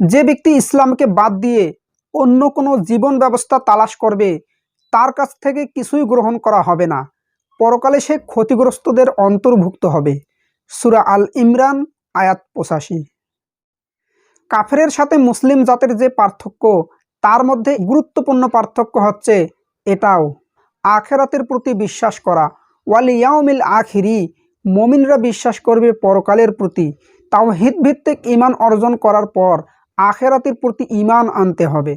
যে ব্যক্তি ইসলামকে বাদ দিয়ে অন্য কোনো জীবন ব্যবস্থা তালাশ করবে, তার কাছ থেকে কিছুই গ্রহণ করা হবে না। পরকালে সে ক্ষতিগ্রস্তদের অন্তর্ভুক্ত হবে। সুরা আল ইমরান, আয়াত পঁচাশি। কাফেরের সাথে মুসলিম জাতের যে পার্থক্য, তার মধ্যে গুরুত্বপূর্ণ পার্থক্য হচ্ছে এটাও। আখেরাতের প্রতি বিশ্বাস করা। ওয়ালিয়াউমিল আখিরি, মমিনরা বিশ্বাস করবে পরকালের প্রতি। তাও ভিত্তিক ইমান অর্জন করার পর আখেরাতের প্রতি ইমান আনতে হবে।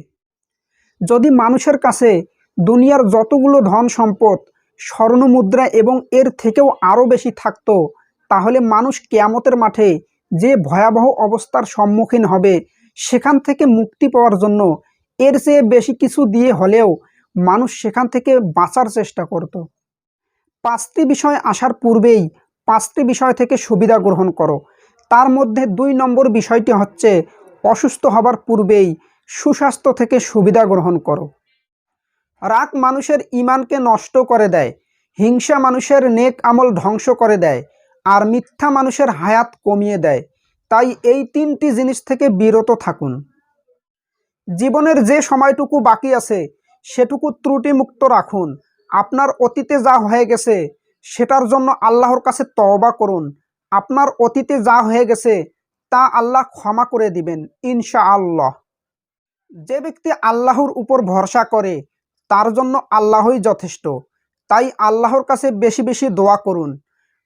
যদি মানুষের কাছে দুনিয়ার যতগুলো ধন সম্পদ, স্বর্ণমুদ্রা এবং এর থেকেও আরও বেশি থাকতো, তাহলে মানুষ কেয়ামতের মাঠে যে ভয়াবহ অবস্থার সম্মুখীন হবে, সেখান থেকে মুক্তি পাওয়ার জন্য এর চেয়ে বেশি কিছু দিয়ে হলেও মানুষ সেখান থেকে বাঁচার চেষ্টা করত। পাঁচটি বিষয় আসার পূর্বেই পাঁচটি বিষয় থেকে সুবিধা গ্রহণ করো। তার মধ্যে দুই নম্বর বিষয়টি হচ্ছে অসুস্থ হবার পূর্বেই সুস্বাস্থ্য থেকে সুবিধা গ্রহণ করো। রাগ মানুষের ইমানকে নষ্ট করে দেয়, হিংসা মানুষের নেক আমল ধ্বংস করে দেয়, আর মিথ্যা মানুষের হায়াত কমিয়ে দেয়। তাই এই তিনটি জিনিস থেকে বিরত থাকুন। জীবনের যে সময়টুকু বাকি আছে, সেটুকু ত্রুটিমুক্ত রাখুন। আপনার অতীতে যা হয়ে গেছে, সেটার জন্য আল্লাহর কাছে তওবা করুন। আপনার অতীতে যা হয়ে গেছে তা আল্লাহ ক্ষমা করে দিবেন ইনশা আল্লাহ যে ব্যক্তি আল্লাহর উপর ভরসা করে, তার জন্য আল্লাহই যথেষ্ট। তাই আল্লাহর কাছে বেশি বেশি দোয়া করুন,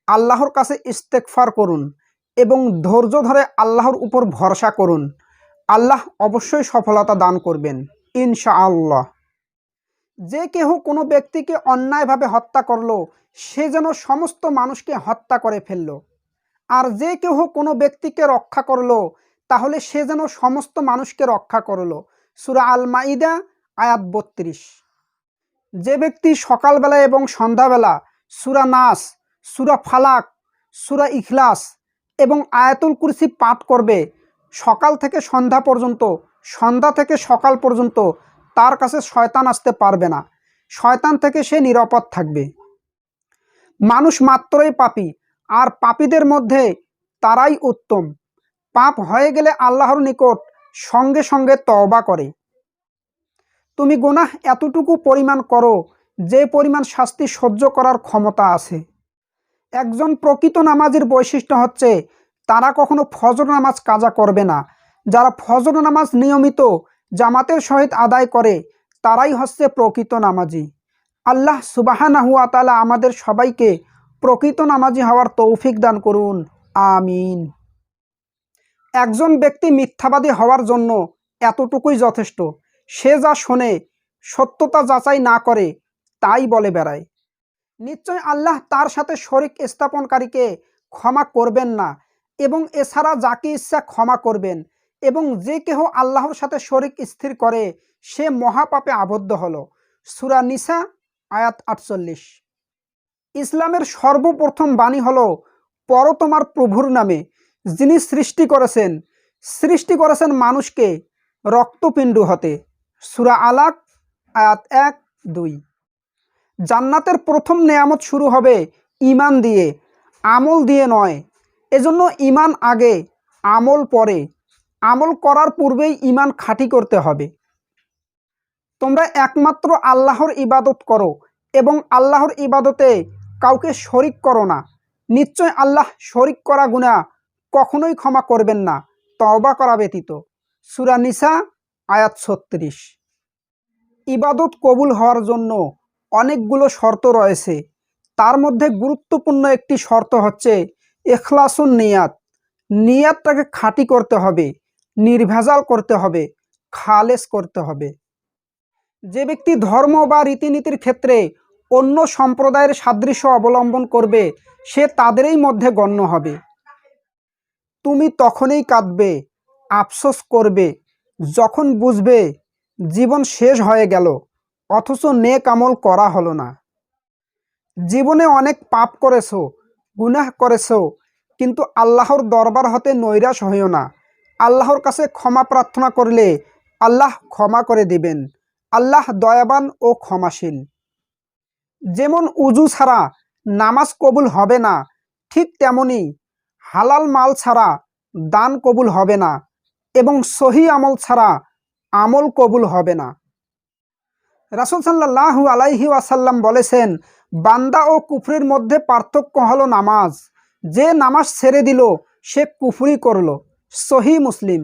আল্লাহর কাছে ইস্তেকফার করুন এবং ধৈর্য ধরে আল্লাহর উপর ভরসা করুন। আল্লাহ অবশ্যই সফলতা দান করবেন ইনশা আল্লাহ যে কেহ কোনো ব্যক্তিকে অন্যায়ভাবে হত্যা করল, সে যেন সমস্ত মানুষকে হত্যা করে ফেলল। আর যে কেহ কোনো ব্যক্তিকে রক্ষা করল, তাহলে সে যেন সমস্ত মানুষকে রক্ষা করল। সুরা আল মাইদা আয়াত বত্রিশ। যে ব্যক্তি সকালবেলা এবং সন্ধ্যাবেলা সুরা নাস, সুরা ফালাক, সুরা ইখলাস এবং আয়াতুল কুরসি পাঠ করবে, সকাল থেকে সন্ধ্যা পর্যন্ত, সন্ধ্যা থেকে সকাল পর্যন্ত তার কাছে শয়তান আসতে পারবে না। শয়তান থেকে সে নিরাপদ থাকবে। মানুষ মাত্রই পাপী আর পাপীদের মধ্যে তারাই উত্তম। পাপ হয়ে গেলে আল্লাহর নিকট সঙ্গে সঙ্গে তওবা করে। তুমি গোনাহ এতটুকু পরিমাণ করো, যে পরিমাণ শাস্তি সহ্য করার ক্ষমতা আছে। একজন প্রকৃত নামাজের বৈশিষ্ট্য হচ্ছে, তারা কখনো ফজর নামাজ কাজা করবে না। যারা ফজর নামাজ নিয়মিত জামাতের সহিত আদায় করে, তারাই হচ্ছে প্রকৃত নামাজি। আল্লাহ সুবাহানাহুয়া তালা আমাদের সবাইকে প্রকৃত নামাজি হওয়ার তৌফিক দান করুন। আমিন। একজন ব্যক্তি মিথ্যাবাদী হওয়ার জন্য এতটুকুই যথেষ্ট। সে যা শোনে, সত্যতা যাচাই না করে, তাই বলে বেড়ায়। নিশ্চয় আল্লাহ তার সাথে শরিক স্থাপনকারীকে ক্ষমা করবেন না এবং এছাড়া যাকে ইচ্ছা ক্ষমা করবেন এবং যে কেহ আল্লাহর সাথে শরিক স্থির করে, সে মহাপাপে আবদ্ধ হলো। সুরা নিসা, আয়াত আটচল্লিশ। ইসলামের সর্বপ্রথম বাণী হলো পর তোমার প্রভুর নামে, যিনি সৃষ্টি করেছেন। সৃষ্টি করেছেন মানুষকে রক্তপিণ্ড হতে। সুরা আলাক, আয়াত এক, দুই। জান্নাতের প্রথম নেয়ামত শুরু হবে ইমান দিয়ে, আমল দিয়ে নয়। এজন্য ইমান আগে, আমল পরে। আমল করার পূর্বেই ইমান খাঁটি করতে হবে। তোমরা একমাত্র আল্লাহর ইবাদত করো এবং আল্লাহর ইবাদতে কাউকে শরিক করো না। নিশ্চয় আল্লাহ শরিক করা গুণা কখনোই ক্ষমা করবেন না। তওবা করা ব্যতীত। সুরানিসা আয়াত ছত্রিশ। ইবাদত কবুল হওয়ার জন্য অনেকগুলো শর্ত রয়েছে। তার মধ্যে গুরুত্বপূর্ণ একটি শর্ত হচ্ছে এখলাসুন নিয়াত। নিয়াতটাকে খাঁটি করতে হবে, নির্ভেজাল করতে হবে, খালেস করতে হবে। যে ব্যক্তি ধর্ম বা রীতিনীতির ক্ষেত্রে অন্য সম্প্রদায়ের সাদৃশ্য অবলম্বন করবে, সে তাদেরই মধ্যে গণ্য হবে। তুমি তখনই কাঁদবে, আফসোস করবে, যখন বুঝবে জীবন শেষ হয়ে গেল, অথচ নেক আমল করা হলো না। জীবনে অনেক পাপ করেছ, গুনাহ করেছ, কিন্তু আল্লাহর দরবার হতে নৈরাশ হইও না। আল্লাহর কাছে ক্ষমা প্রার্থনা করলে আল্লাহ ক্ষমা করে দিবেন। আল্লাহ দয়াবান ও ক্ষমাশীল। যেমন উজু ছাড়া নামাজ কবুল হবে না, ঠিক তেমনি হালাল মাল ছাড়া দান কবুল হবে না এবং সহি আমল ছাড়া আমল কবুল হবে না। রাসুল সাল্লাহ আলাইহি ওয়াসাল্লাম বলেছেন, বান্দা ও কুফরির মধ্যে পার্থক্য হলো নামাজ। যে নামাজ ছেড়ে দিল, সে কুফরি করল। সহি মুসলিম।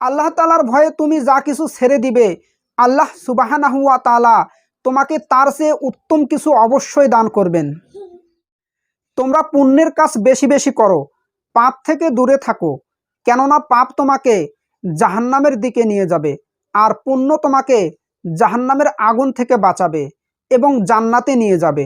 আল্লাহ তালার ভয়ে তুমি যা কিছু ছেড়ে দিবে, আল্লাহ সুবাহানাহুয়া তালা তোমাকে তার চেয়ে উত্তম কিছু অবশ্যই দান করবেন। তোমরা পুণ্যের কাজ বেশি বেশি করো, পাপ থেকে দূরে থাকো, কেননা পাপ তোমাকে জাহান্নামের দিকে নিয়ে যাবে আর পুণ্য তোমাকে জাহান্নামের আগুন থেকে বাঁচাবে এবং জান্নাতে নিয়ে যাবে।